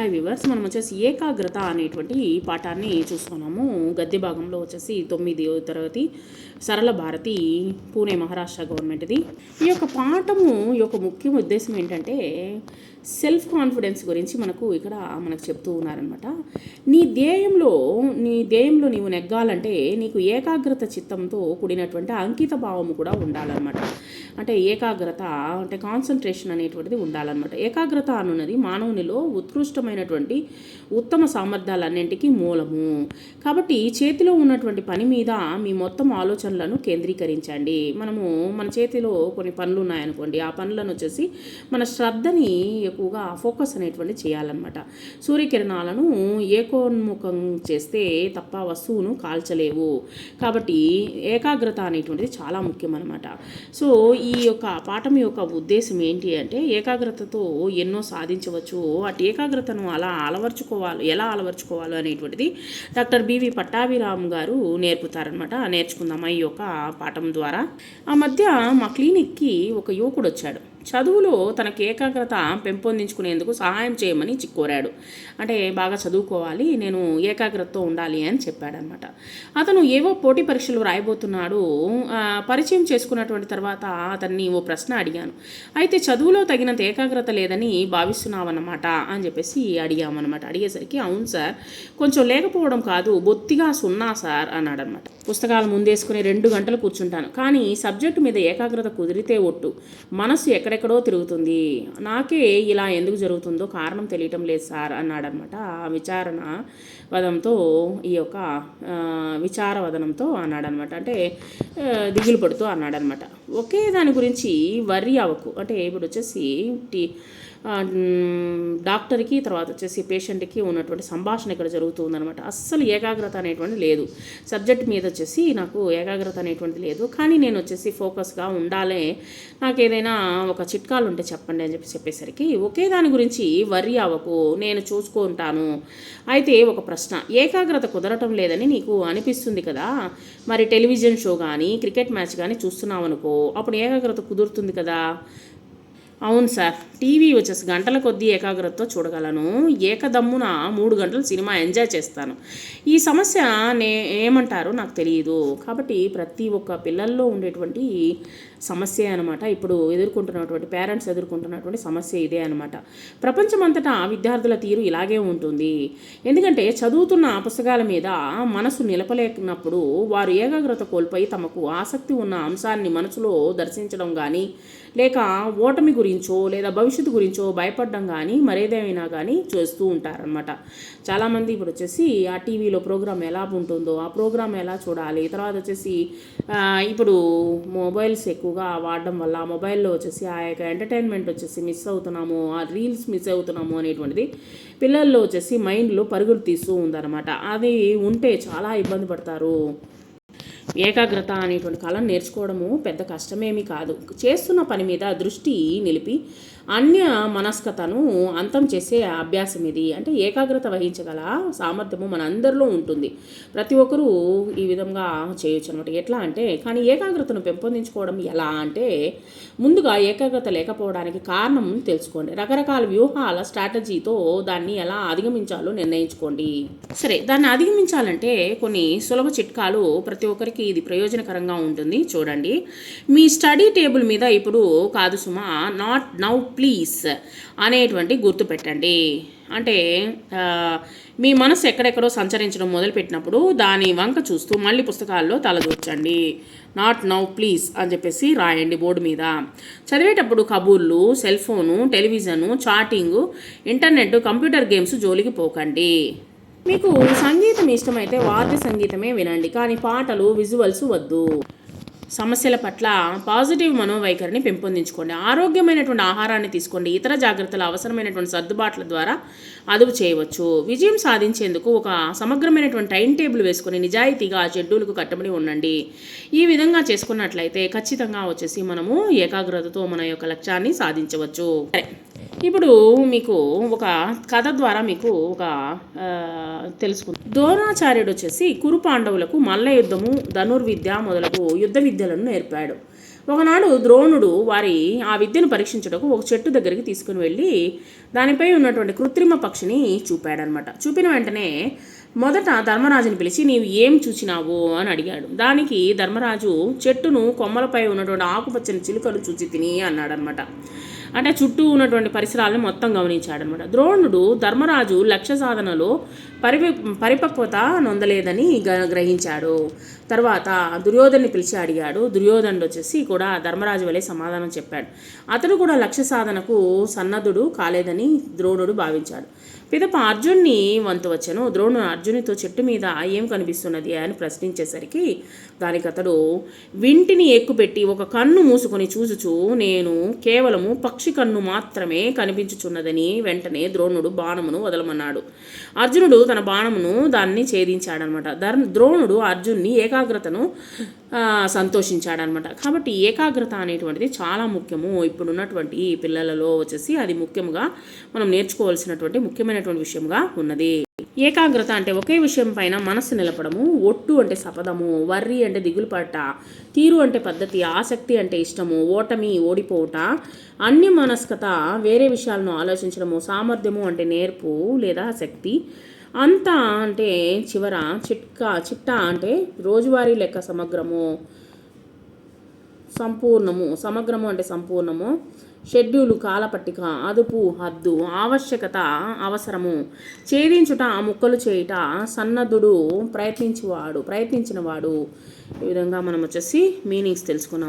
Hi viewers మనం వచ్చేసి ఏకాగ్రత అనేటువంటి పాఠాన్ని చూస్తున్నాము. గద్య భాగంలో వచ్చేసి తొమ్మిది తరగతి సరళ భారతి పూణే మహారాష్ట్ర గవర్నమెంట్ది ఈ యొక్క పాఠము యొక్క ముఖ్య ఉద్దేశం ఏంటంటే సెల్ఫ్ కాన్ఫిడెన్స్ గురించి మనకు ఇక్కడ మనకు చెప్తూ ఉన్నారనమాట నీ ధ్యేయంలో నీ ధ్యేయంలో నీవు నెగ్గాలంటే నీకు ఏకాగ్రత చిత్తంతో కూడినటువంటి అంకిత భావము కూడా ఉండాలన్నమాట. అంటే ఏకాగ్రత అంటే కాన్సన్ట్రేషన్ అనేటువంటిది ఉండాలన్నమాట. ఏకాగ్రత అనున్నది మానవునిలో ఉత్కృష్టమైనటువంటి ఉత్తమ సామర్థ్యాలన్నింటికీ మూలము. కాబట్టి చేతిలో ఉన్నటువంటి పని మీద మీ మొత్తం ఆలోచనలను కేంద్రీకరించండి. మనము మన చేతిలో కొన్ని పనులు ఉన్నాయనుకోండి ఆ పనులను వచ్చేసి మన శ్రద్ధని ఎక్కువగా ఫోకస్ అనేటువంటి చేయాలన్నమాట. సూర్యకిరణాలను ఏకోన్ముఖం చేస్తే తప్ప వస్తువును కాల్చలేవు. కాబట్టి ఏకాగ్రత అనేటువంటిది చాలా ముఖ్యం అనమాట సో ఈ యొక్క పాఠం యొక్క ఉద్దేశం ఏంటి అంటే ఏకాగ్రతతో ఎన్నో సాధించవచ్చు. అటు ఏకాగ్రతను అలా అలవర్చుకోవాలి ఎలా అలవర్చుకోవాలి అనేటువంటిది డాక్టర్ బివి పట్టాభిరామ్ గారు నేర్పుతారనమాట నేర్చుకుందాం ఈ యొక్క పాఠం ద్వారా. ఆ మధ్య మా క్లినిక్కి ఒక యువకుడు వచ్చాడు. చదువులో తనకు ఏకాగ్రత పెంపొందించుకునేందుకు సహాయం చేయమని కోరాడు. అంటే బాగా చదువుకోవాలి నేను ఏకాగ్రతతో ఉండాలి అని చెప్పాడనమాట అతను ఏవో పోటీ పరీక్షలు రాయబోతున్నాడు పరిచయం చేసుకున్నటువంటి తర్వాత అతన్ని ఓ ప్రశ్న అడిగాను. అయితే చదువులో తగినంత ఏకాగ్రత లేదని భావిస్తున్నావన్నమాట అని చెప్పేసి అడిగామన్నమాట. అడిగేసరికి అవును సార్ కొంచెం లేకపోవడం కాదు బొత్తిగా సున్నా సార్ అన్నాడనమాట పుస్తకాలు ముందేసుకుని రెండు గంటలు కూర్చుంటాను కానీ సబ్జెక్టు మీద ఏకాగ్రత కుదిరితే ఒట్టు మనసు ఎక్కడెక్కడో తిరుగుతుంది. నాకే ఇలా ఎందుకు జరుగుతుందో కారణం తెలియటం లేదు సార్ అన్నాడనమాట ఆ విచారణ వదంతో ఈ యొక్క విచార వదనంతో అన్నాడనమాట అంటే దిగులు పడుతూ అన్నాడనమాట ఒకే దాని గురించి వర్రీ అవ్వకు అంటే ఇప్పుడు వచ్చేసి టీ డాక్టర్కి తర్వాత వచ్చేసి పేషెంట్కి ఉన్నటువంటి సంభాషణ ఇక్కడ జరుగుతూ అస్సలు ఏకాగ్రత అనేటువంటి లేదు. సబ్జెక్ట్ మీద వచ్చేసి నాకు ఏకాగ్రత అనేటువంటిది లేదు. కానీ నేను వచ్చేసి ఫోకస్గా ఉండాలే. నాకు ఏదైనా ఒక చిట్కాలు ఉంటే చెప్పండి అని చెప్పి చెప్పేసరికి ఒకే దాని గురించి వర్రీ అవ్వకు. నేను చూసుకుంటాను. అయితే ఒక ప్రశ్న ఏకాగ్రత కుదరటం లేదని నీకు అనిపిస్తుంది కదా? మరి టెలివిజన్ షో కానీ క్రికెట్ మ్యాచ్ కానీ చూస్తున్నావు అనుకో అప్పుడు ఏకాగ్రత కుదురుతుంది కదా? అవును సార్. టీవీ వచ్చేసి గంటల కొద్దీ ఏకాగ్రతతో చూడగలను. ఏకదమ్మున మూడు గంటలు సినిమా ఎంజాయ్ చేస్తాను. ఈ సమస్య నే ఏమంటారో నాకు తెలియదు కాబట్టి ప్రతి ఒక్క పిల్లల్లో ఉండేటువంటి సమస్య అనమాట ఇప్పుడు ఎదుర్కొంటున్నటువంటి పేరెంట్స్ ఎదుర్కొంటున్నటువంటి సమస్య ఇదే అనమాట ప్రపంచమంతటా విద్యార్థుల తీరు ఇలాగే ఉంటుంది. ఎందుకంటే చదువుతున్న పుస్తకాల మీద మనసు నిలపలేకున్నప్పుడు వారు ఏకాగ్రత కోల్పోయి తమకు ఆసక్తి ఉన్న అంశాన్ని మనసులో దర్శించడం కానీ లేక ఓటమి గురించో లేదా భవిష్యత్తు గురించో భయపడడం కానీ మరేదేమైనా కానీ చేస్తూ ఉంటారనమాట చాలామంది ఇప్పుడు వచ్చేసి ఆ టీవీలో ప్రోగ్రామ్ ఎలా ఉంటుందో ఆ ప్రోగ్రామ్ ఎలా చూడాలి తర్వాత వచ్చేసి ఇప్పుడు మొబైల్స్ ఎక్కువగా వాడడం వల్ల మొబైల్లో వచ్చేసి ఆ యొక్క ఎంటర్టైన్మెంట్ వచ్చేసి మిస్ అవుతున్నాము ఆ రీల్స్ మిస్ అవుతున్నాము అనేటువంటిది పిల్లల్లో వచ్చేసి మైండ్లో పరుగులు తీస్తూ ఉందన్నమాట. అది ఉంటే చాలా ఇబ్బంది పడతారు. ఏకాగ్రత అనేటువంటి కళను నేర్చుకోవడము పెద్ద కష్టమేమీ కాదు. చేస్తున్న పని మీద దృష్టి నిలిపి అన్య మనస్కతను అంతం చేసే అభ్యాసం ఇది. అంటే ఏకాగ్రత వహించగల సామర్థ్యము మన అందరిలో ఉంటుంది. ప్రతి ఒక్కరూ ఈ విధంగా చేయొచ్చు అనమాట ఎట్లా అంటే కానీ ఏకాగ్రతను పెంపొందించుకోవడం ఎలా అంటే ముందుగా ఏకాగ్రత లేకపోవడానికి కారణం తెలుసుకోండి. రకరకాల వ్యూహాల స్ట్రాటజీతో దాన్ని ఎలా అధిగమించాలో నిర్ణయించుకోండి. సరే దాన్ని అధిగమించాలంటే కొన్ని సులభ చిట్కాలు ప్రతి ఒక్కరికి ఇది ప్రయోజనకరంగా ఉంటుంది. చూడండి. మీ స్టడీ టేబుల్ మీద ఇప్పుడు కాదు సుమా నాట్ నౌ ప్లీజ్ అనేటువంటి గుర్తు పెట్టండి. అంటే మీ మనసు ఎక్కడెక్కడో సంచరించడం మొదలుపెట్టినప్పుడు దాని వంక చూస్తూ మళ్ళీ పుస్తకాల్లో తలదూర్చండి. నాట్ నౌ ప్లీజ్ అని చెప్పేసి రాయండి బోర్డు మీద. చదివేటప్పుడు Kaburlu cell phone television chatting internet computer games జోలికి పోకండి. మీకు సంగీతం ఇష్టమైతే వాద్య సంగీతమే వినండి కానీ పాటలు విజువల్స్ వద్దు. సమస్యల పట్ల పాజిటివ్ మనోవైఖరిని పెంపొందించుకోండి. ఆరోగ్యమైనటువంటి ఆహారాన్ని తీసుకోండి. ఇతర జాగ్రత్తలు అవసరమైనటువంటి సర్దుబాట్ల ద్వారా అదుపు చేయవచ్చు. విజయం సాధించేందుకు ఒక సమగ్రమైనటువంటి టైం టేబుల్ వేసుకొని నిజాయితీగా ఆ షెడ్యూల్కు కట్టుబడి ఉండండి. ఈ విధంగా చేసుకున్నట్లయితే ఖచ్చితంగా వచ్చేసి మనము ఏకాగ్రతతో మన యొక్క లక్ష్యాన్ని సాధించవచ్చు. సరే. ఇప్పుడు మీకు ఒక కథ ద్వారా మీకు ఒక తెలుసుకుంది తెలుసుకుందాం. ద్రోణాచార్యుడు వచ్చేసి కురు పాండవులకు మల్ల యుద్ధము ధనుర్విద్య మొదలగు యుద్ధ విద్యలను నేర్పాడు. ఒకనాడు ద్రోణుడు వారి ఆ విద్యను పరీక్షించడానికి ఒక చెట్టు దగ్గరికి తీసుకుని వెళ్ళి దానిపై ఉన్నటువంటి కృత్రిమ పక్షిని చూపాడనమాట. చూపిన వెంటనే మొదట ధర్మరాజుని పిలిచి నీవు ఏం చూచినావు? అని అడిగాడు. దానికి ధర్మరాజు చెట్టును కొమ్మలపై ఉన్నటువంటి ఆకుపచ్చని చిలుకలు చూచి తిని అన్నాడనమాట. అంటే చుట్టూ ఉన్నటువంటి పరిసరాలను మొత్తం గమనించాడనమాట. ద్రోణుడు ధర్మరాజు లక్ష్య సాధనలో పరిపక్వత నొందలేదని గ- గ్రహించాడు. తర్వాత దుర్యోధన్ని పిలిచి అడిగాడు. దుర్యోధనుడు వచ్చేసి కూడా ధర్మరాజు వలె సమాధానం చెప్పాడు. అతడు కూడా లక్ష్య సాధనకు సన్నద్ధుడు కాలేదని ద్రోణుడు భావించాడు. పిదప అర్జున్ని వంతు వచ్చను. ద్రోణుడు అర్జునితో చెట్టు మీద ఏం కనిపిస్తున్నది అని ప్రశ్నించేసరికి దానికి అతడు వింటిని ఎక్కుపెట్టి ఒక కన్ను మూసుకొని చూచుచూ నేను కేవలము పక్షి కన్ను మాత్రమే కనిపించుచున్నదని వెంటనే ద్రోణుడు బాణమును వదలమన్నాడు. అర్జునుడు తన బాణమును దాన్ని ఛేదించాడనమాట ధర్ ద్రోణుడు అర్జున్ని ఏకా ఏకాగ్రతను సంతోషించాడనమాట. కాబట్టి ఏకాగ్రత అనేటువంటిది చాలా ముఖ్యము. ఇప్పుడున్నటువంటి పిల్లలలో వచ్చేసి అది ముఖ్యంగా మనం నేర్చుకోవాల్సినటువంటి ముఖ్యమైనటువంటి విషయంగా ఉన్నది. ఏకాగ్రత అంటే ఒకే విషయం పైన మనస్సు నిలపడము. ఒట్టు అంటే సపదము. వర్రి అంటే దిగులు పడట తీరు అంటే పద్ధతి. ఆసక్తి అంటే ఇష్టము. ఓటమి ఓడిపోవుట. అన్య మనస్కత వేరే విషయాలను ఆలోచించడము. సామర్థ్యము అంటే నేర్పు లేదా శక్తి. అంతా అంటే చివర చిట్కా చిట్టా అంటే రోజువారీ లెక్క సమగ్రము సంపూర్ణము సమగ్రము అంటే సంపూర్ణము షెడ్యూలు కాలపట్టిక అదుపు హద్దు ఆవశ్యకత అవసరము. ఛేదించుట ముక్కలు చేయుట సన్నద్ధుడు ప్రయత్నించేవాడు ప్రయత్నించినవాడు. ఈ విధంగా మనం వచ్చేసి మీనింగ్స్ తెలుసుకున్నాం.